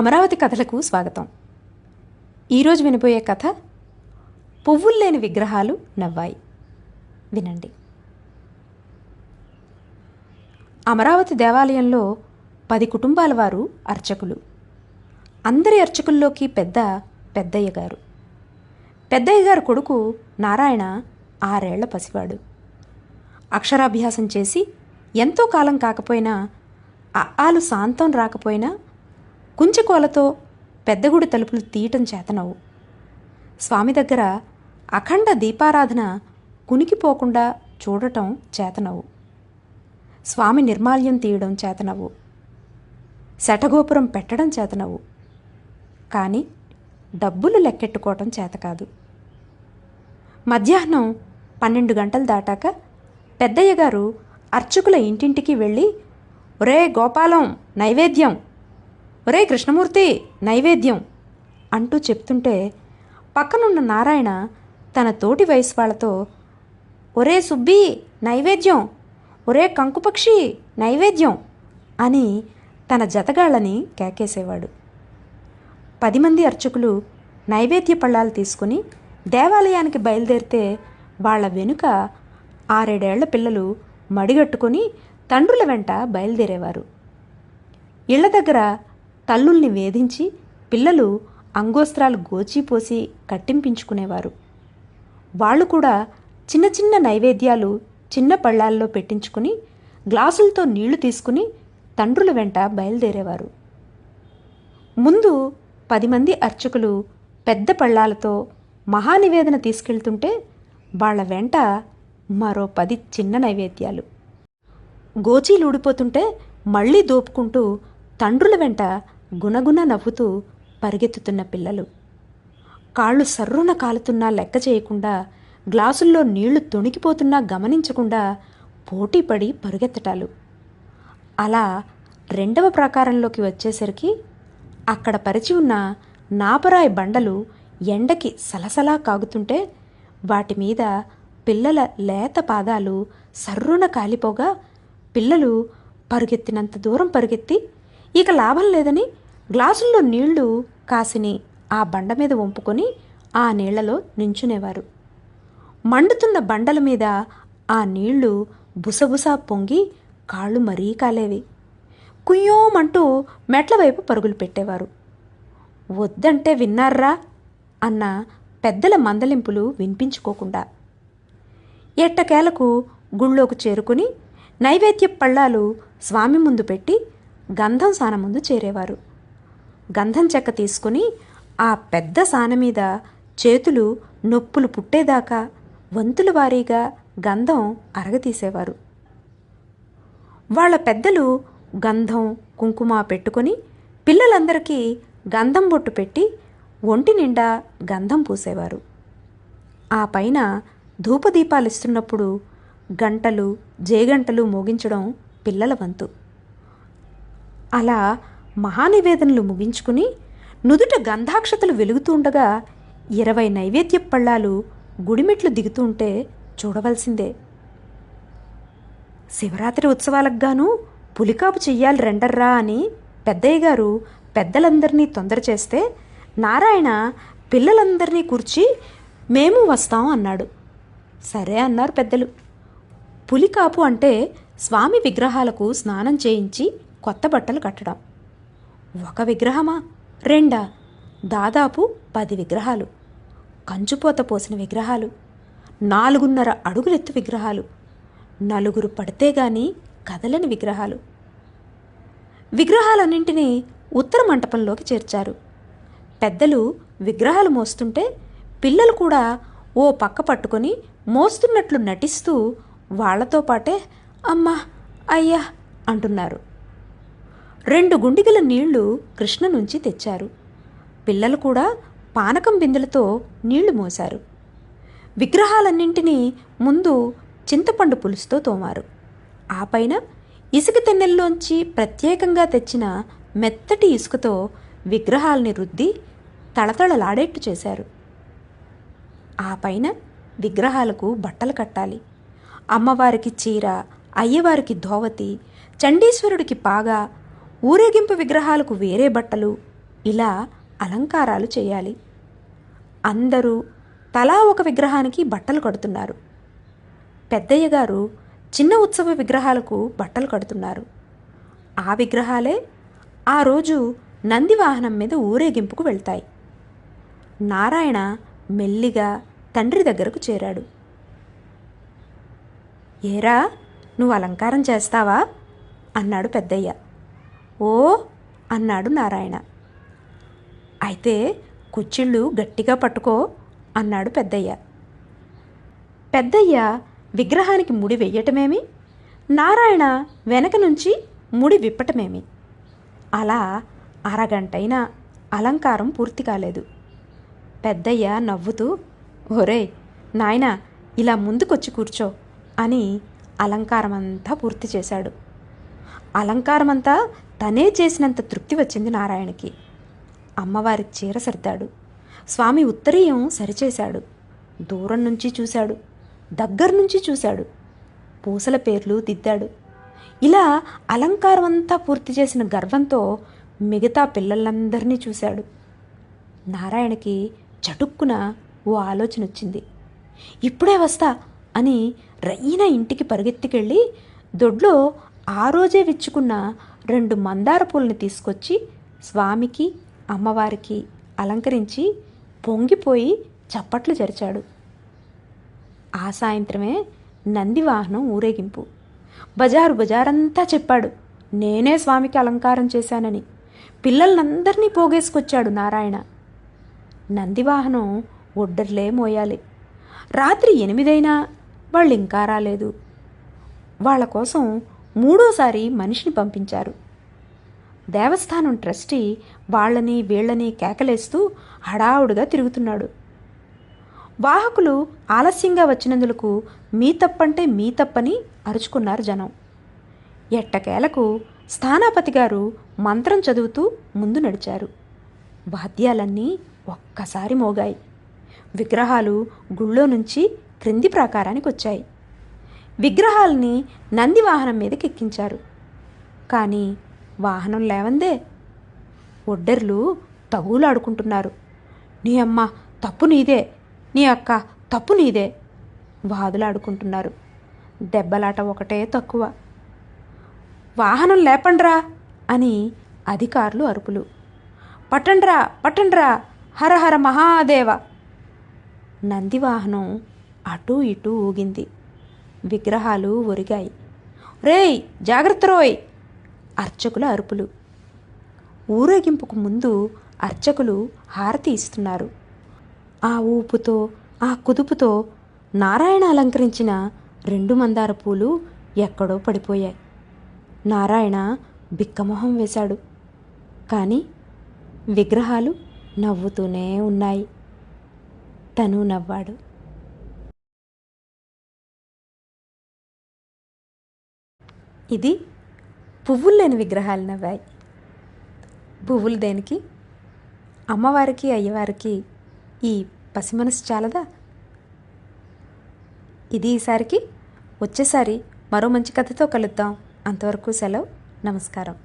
అమరావతి కథలకు స్వాగతం. ఈరోజు వినబోయే కథ పువ్వులు లేని విగ్రహాలు నవ్వాయి. వినండి. అమరావతి దేవాలయంలో పది కుటుంబాల వారు అర్చకులు. అందరి అర్చకుల్లోకి పెద్ద పెద్దయ్య గారు. పెద్దయ్య గారు కొడుకు నారాయణ ఆరేళ్ళ పసివాడు. అక్షరాభ్యాసం చేసి ఎంతో కాలం కాకపోయినా అఆలు శాంతం రాకపోయినా కుంచుకోలతో పెద్దగుడి తలుపులు తీయటం చేతనవు. స్వామి దగ్గర అఖండ దీపారాధన కునికిపోకుండా చూడటం చేతనవు. స్వామి నిర్మాల్యం తీయడం చేతనవు. శటగోపురం పెట్టడం చేతనవు. కానీ డబ్బులు లెక్కెట్టుకోవటం చేత కాదు. మధ్యాహ్నం పన్నెండు గంటలు దాటాక పెద్దయ్య గారు అర్చకుల ఇంటింటికి వెళ్ళి ఒరే గోపాలం నైవేద్యం ఒరే కృష్ణమూర్తి నైవేద్యం అంటూ చెప్తుంటే పక్కనున్న నారాయణ తన తోటి వయసు వాళ్ళతో ఒరే సుబ్బి నైవేద్యం ఒరే కంకుపక్షి నైవేద్యం అని తన జతగాళ్ళని కేకేసేవాడు. పది మంది అర్చకులు నైవేద్య పళ్ళాలు తీసుకుని దేవాలయానికి బయలుదేరితే వాళ్ళ వెనుక ఆరేడేళ్ళ పిల్లలు మడిగట్టుకొని తండ్రుల వెంట బయలుదేరేవారు. ఇళ్ళ దగ్గర తల్లుల్ని వేధించి పిల్లలు అంగోస్త్రాలు గోచిపోసి కట్టింపించుకునేవారు. వాళ్ళు కూడా చిన్న చిన్న నైవేద్యాలు చిన్న పళ్ళాల్లో పెట్టించుకుని గ్లాసులతో నీళ్ళు తీసుకుని తండ్రుల వెంట బయలుదేరేవారు. ముందు పది మంది అర్చకులు పెద్ద పళ్ళాలతో మహానివేదన తీసుకెళ్తుంటే వాళ్ళ వెంట మరో పది చిన్న నైవేద్యాలు. గోచీలు ఊడిపోతుంటే మళ్ళీ దోపుకుంటూ తండ్రుల వెంట గుణగుణ నవ్వుతూ పరిగెత్తుతున్న పిల్లలు. కాళ్ళు సర్రున కాలుతున్నా లెక్క చేయకుండా గ్లాసుల్లో నీళ్ళు తొణికిపోతున్నా గమనించకుండా పోటీపడి పరుగెత్తటాలు. అలా రెండవ ప్రాకారంలోకి వచ్చేసరికి అక్కడ పరిచి ఉన్న నాపరాయి బండలు ఎండకి సలసలా కాగుతుంటే వాటి మీద పిల్లల లేత పాదాలు సర్రున కాలిపోగా పిల్లలు పరుగెత్తినంత దూరం పరుగెత్తి ఇక లాభం లేదని గ్లాసుల్లో నీళ్ళు కాసిని ఆ బండ మీద వంపుకొని ఆ నీళ్ళలో నించునేవారు. మండుతున్న బండల మీద ఆ నీళ్ళు బుసబుసా పొంగి కాళ్ళు మరీ కాలేవి. కుయ్యోమంటూ మెట్ల వైపు పరుగులు పెట్టేవారు. వద్దంటే విన్నారా అన్న పెద్దల మందలింపులు వినిపించుకోకుండా. ఎట్టకేలకు గుళ్ళోకి చేరుకుని నైవేద్య పళ్ళాలు స్వామి ముందు పెట్టి గంధం సాన ముందు చేరేవారు. గంధం చెక్క తీసుకుని ఆ పెద్ద సాన మీద చేతులు నొప్పులు పుట్టేదాకా వంతుల వారీగా గంధం అరగతీసేవారు. వాళ్ళ పెద్దలు గంధం కుంకుమ పెట్టుకొని పిల్లలందరికీ గంధం బొట్టు పెట్టి ఒంటి నిండా గంధం పూసేవారు. ఆ పైన ధూపదీపాలు ఇస్తున్నప్పుడు గంటలు జేగంటలు మోగించడం పిల్లల వంతు. అలా మహానివేదనలు ముగించుకుని నుదుట గంధాక్షతలు వెలుగుతూ ఉండగా ఇరవై నైవేద్య పళ్ళాలు గుడిమెట్లు దిగుతూ ఉంటే చూడవలసిందే. శివరాత్రి ఉత్సవాలకు గాను పులికాపు చెయ్యాలి రెండర్రా అని పెద్దయ్య గారు పెద్దలందరినీ తొందర చేస్తే నారాయణ పిల్లలందరినీ కూర్చి మేము వస్తాం అన్నాడు. సరే అన్నారు పెద్దలు. పులికాపు అంటే స్వామి విగ్రహాలకు స్నానం చేయించి కొత్త బట్టలు కట్టడం. ఒక విగ్రహమా? రెండా? దాదాపు పది విగ్రహాలు. కంచుపోత పోసిన విగ్రహాలు. నాలుగున్నర అడుగులెత్తు విగ్రహాలు. నలుగురు పడితే గాని కదలని విగ్రహాలు. విగ్రహాలన్నింటినీ ఉత్తర మంటపంలోకి చేర్చారు. పెద్దలు విగ్రహాలు మోస్తుంటే పిల్లలు కూడా ఓ పక్క పట్టుకొని మోస్తున్నట్లు నటిస్తూ వాళ్ళతో పాటే అమ్మా అయ్యా అంటున్నారు. రెండు గుండిగల నీళ్ళు కృష్ణ నుంచి తెచ్చారు. పిల్లలు కూడా పానకం బిందెలతో నీళ్ళు మోశారు. విగ్రహాలన్నింటినీ ముందు చింతపండు పులుసుతో తోమారు. ఆ పైన ఇసుక తెన్నెల్లోంచి ప్రత్యేకంగా తెచ్చిన మెత్తటి ఇసుకతో విగ్రహాల్ని రుద్ది తళతళలాడేట్టు చేశారు. ఆ పైన విగ్రహాలకు బట్టలు కట్టాలి. అమ్మవారికి చీర అయ్యవారికి ధోవతి చండీశ్వరుడికి పాగా ఊరేగింపు విగ్రహాలకు వేరే బట్టలు ఇలా అలంకారాలు చేయాలి. అందరూ తలా ఒక విగ్రహానికి బట్టలు కడుతున్నారు. పెద్దయ్య గారు చిన్న ఉత్సవ విగ్రహాలకు బట్టలు కడుతున్నారు. ఆ విగ్రహాలే ఆ రోజు నంది వాహనం మీద ఊరేగింపుకు వెళ్తాయి. నారాయణ మెల్లిగా తండ్రి దగ్గరకు చేరాడు. ఏరా నువ్వు అలంకారం చేస్తావా? అన్నాడు పెద్దయ్య. ఓ అన్నాడు నారాయణ. అయితే కుచ్చిళ్ళు గట్టిగా పట్టుకో అన్నాడు పెద్దయ్య. పెద్దయ్య విగ్రహానికి ముడి వెయ్యటమేమి? నారాయణ వెనక నుంచి ముడి విప్పటమేమి? అలా అరగంటైనా అలంకారం పూర్తి కాలేదు. పెద్దయ్య నవ్వుతూ ఒరే నాయనా ఇలా ముందుకొచ్చి కూర్చో అని అలంకారమంతా పూర్తి చేశాడు. అలంకారమంతా తనే చేసినంత తృప్తి వచ్చింది నారాయణకి. అమ్మవారి చీర సర్దాడు. స్వామి ఉత్తరీయం సరిచేశాడు. దూరం నుంచి చూశాడు. దగ్గర నుంచి చూశాడు. పూసల పేర్లు దిద్దాడు. ఇలా అలంకారం అంతా పూర్తి చేసిన గర్వంతో మిగతా పిల్లలందరినీ చూశాడు. నారాయణకి చటుక్కున ఓ ఆలోచన వచ్చింది. ఇప్పుడే వస్తా అని రయ్యిన ఇంటికి పరిగెత్తికెళ్ళి దొడ్లో ఆ రోజే విచ్చుకున్న రెండు మందార పూలని తీసుకొచ్చి స్వామికి అమ్మవారికి అలంకరించి పొంగిపోయి చప్పట్లు జరిచాడు. ఆ సాయంత్రమే నంది వాహనం ఊరేగింపు. బజారు బజారంతా చెప్పాడు నేనే స్వామికి అలంకారం చేశానని. పిల్లలందరినీ పోగేసుకొచ్చాడు నారాయణ. నందివాహనం ఒడ్డర్లే మోయాలి. రాత్రి ఎనిమిదైనా వాళ్ళు ఇంకా రాలేదు. వాళ్ళ కోసం మూడోసారి మనిషిని పంపించారు. దేవస్థానం ట్రస్టీ వాళ్ళని వీళ్ళని కేకలేస్తూ హడావుడిగా తిరుగుతున్నాడు. వాహకులు ఆలస్యంగా వచ్చినందులకు మీ తప్పంటే మీ తప్పని అరుచుకున్నారు జనం. ఎట్టకేలకు స్థానాపతి గారు మంత్రం చదువుతూ ముందు నడిచారు. వాద్యాలన్నీ ఒక్కసారి మోగాయి. విగ్రహాలు గుళ్ళో నుంచి క్రింది ప్రాకారానికి వచ్చాయి. విగ్రహాల్ని నంది వాహనం మీదకి ఎక్కించారు కానీ వాహనం లేవందే. ఒడ్డర్లు తగులాడుకుంటున్నారు. నీ అమ్మ తప్పు నీదే. నీ అక్క తప్పు నీదే. వాదులాడుకుంటున్నారు. దెబ్బలాట ఒకటే తక్కువ. వాహనం లేపండ్రా అని అధికారులు అరుపులు. పట్టండ్రా పట్టండ్రా హర హర మహాదేవ. నందివాహనం అటూ ఇటూ ఊగింది. విగ్రహాలు ఒరిగాయి. రేయ్ జాగ్రత్త రోయ్! అర్చకుల అరుపులు. ఊరేగింపుకు ముందు అర్చకులు హారతి ఇస్తున్నారు. ఆ ఊపుతో ఆ కుదుపుతో నారాయణ అలంకరించిన రెండు మందార పూలు ఎక్కడో పడిపోయాయి. నారాయణ బిక్కమొహం వేశాడు. కానీ విగ్రహాలు నవ్వుతూనే ఉన్నాయి. తను నవ్వాడు. ఇది పువ్వులు లేని విగ్రహాలు నవ్వాయి. పువ్వులు దేనికి? అమ్మవారికి అయ్యవారికి ఈ పసి మనసు చాలదా? ఇది ఈసారికి వచ్చేసారి మరో మంచి కథతో కలుద్దాం. అంతవరకు సెలవు నమస్కారం.